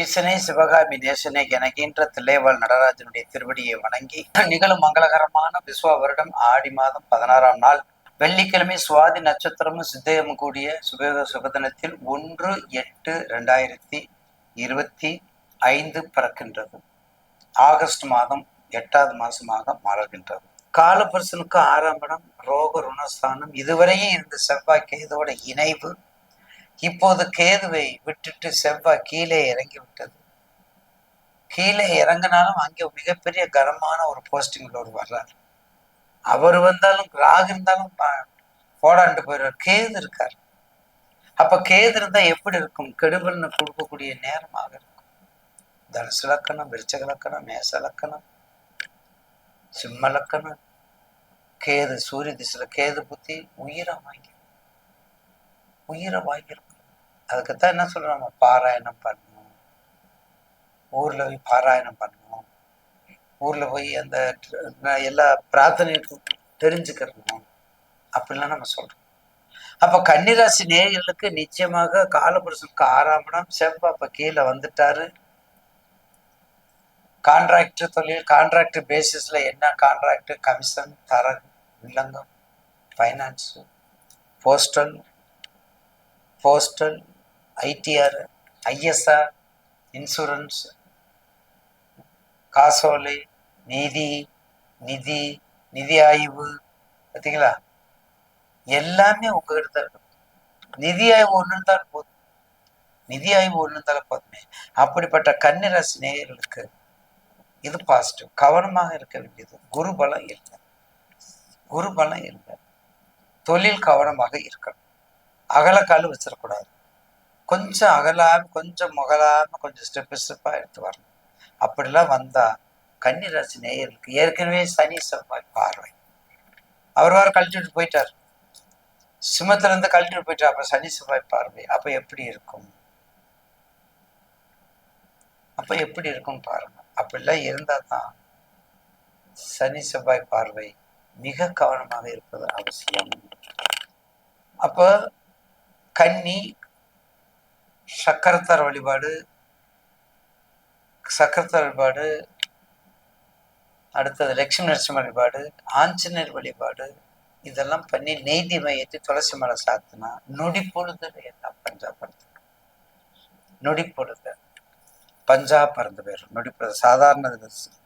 ஈசனே சிவகாமி தேசனே எனக்கின்ற தில்லைவாழ் நடராஜனுடைய திருவடியை வணங்கி நிகழும் மங்களகரமான விஸ்வ வருடம் ஆடி மாதம் பதினாறாம் நாள். வெள்ளிக்கிழமை சுவாதி நட்சத்திரமும் சித்தயமும் கூடிய சுபயோக சுபதினத்தில் ஒன்று எட்டு ரெண்டாயிரத்தி இருபத்தி ஐந்து பிறக்கின்றது. ஆகஸ்ட் மாதம் எட்டாவது மாசமாக மாறுகின்றது. காலபுருஷனுக்கு ஆறாம் இடம் ரோக ருணஸ்தானம். இதுவரையும் இருந்த செவ்வாய் இதோட இணைவு இப்போது கேதுவை விட்டுட்டு செவ்வாய் கீழே இறங்கி விட்டது கீழே இறங்கினாலும் அங்கே மிகப்பெரிய கனமான ஒரு போஸ்டிங்கில் ஒரு வர்றார். அவர் வந்தாலும் ராகு இருந்தாலும் போடாண்டு போயிடுவார். கேது இருக்கார். அப்ப கேது இருந்தா எப்படி இருக்கும்? கெடுபல்னு கொடுக்கக்கூடிய நேரமாக இருக்கும். தனுசு லக்கணம் விருச்சக லக்கணம் மேச லக்கணம் சிம்ம லக்கணம் கேது சூரிய திசையில கேது புத்தி உயிரம் வாங்கி உயிரை வாங்கியிருக்கும் அதுக்குத்தான் என்ன சொல்றோம் நம்ம பாராயணம் பண்ணணும். ஊர்ல போய் பாராயணம் பண்ணணும். ஊர்ல போய் அந்த எல்லா பிரார்த்தனையும் தெரிஞ்சுக்கிறணும். அப்படிலாம் நம்ம சொல்றோம். அப்ப கன்னிராசி நேயர்களுக்கு நிச்சயமாக காலபுருஷனுக்கு ஆறாம் இடம் செவ்வாய் இப்ப கீழே வந்துட்டாரு. கான்ட்ராக்டர் தொழில் கான்ட்ராக்டர் பேசிஸ்ல என்ன கான்ட்ராக்ட் கமிஷன் தரகு வில்லங்கம் finance postal postal ITR ISR insurance காசோலை நிதி நிதி நிதி ஆய்வு பார்த்தீங்களா எல்லாமே உங்ககிட்ட தான் இருக்கும். நிதி ஆய்வு ஒன்று போதும். நிதி ஆய்வு ஒன்று இருந்தாலும் போதுமே. அப்படிப்பட்ட கன்னிராசி நேயர்களுக்கு இது பாசிட்டிவ் கவனமாக இருக்க வேண்டியது. குரு பலம் இல்லை. குரு பலம் இல்லை. தொழில் கவனமாக இருக்கணும். அகலக்கால் வச்சிடக்கூடாது கொஞ்சம் அகலாம கொஞ்சம் முகலாம கொஞ்சம் ஸ்டெப்பு ஸ்டெப்பாக எடுத்து வரணும். அப்படிலாம் வந்தா கன்னிராசி நேயர்களுக்கு ஏற்கனவே சனி செவ்வாய் பார்வை. அவர் வாரம் கழட்டிட்டு போயிட்டார். சிம்மத்திலேருந்து கழட்டிட்டு போயிட்டார். அப்ப சனி செவ்வாய் பார்வை. அப்ப எப்படி இருக்கும்? அப்ப எப்படி இருக்கும் பாருங்க. அப்படிலாம் இருந்தா தான் சனி செவ்வாய் பார்வை மிக கவனமாக இருப்பது அவசியம். அப்ப கன்னி சக்கரத்தார் வழிபாடு சக்கரத்தார் வழிபாடு அடுத்தது லட்சுமி நரசிம்ம வழிபாடு ஆஞ்சநேயர் வழிபாடு இதெல்லாம் பண்ணி நெய்தி மையத்தை துளசி மலை சாத்தினா நொடி பொழுது எல்லாம் பஞ்சாப் பறந்து? நொடி பொழுது. பஞ்சாப் பறந்து போயிடும். நொடி பொழுது. சாதாரண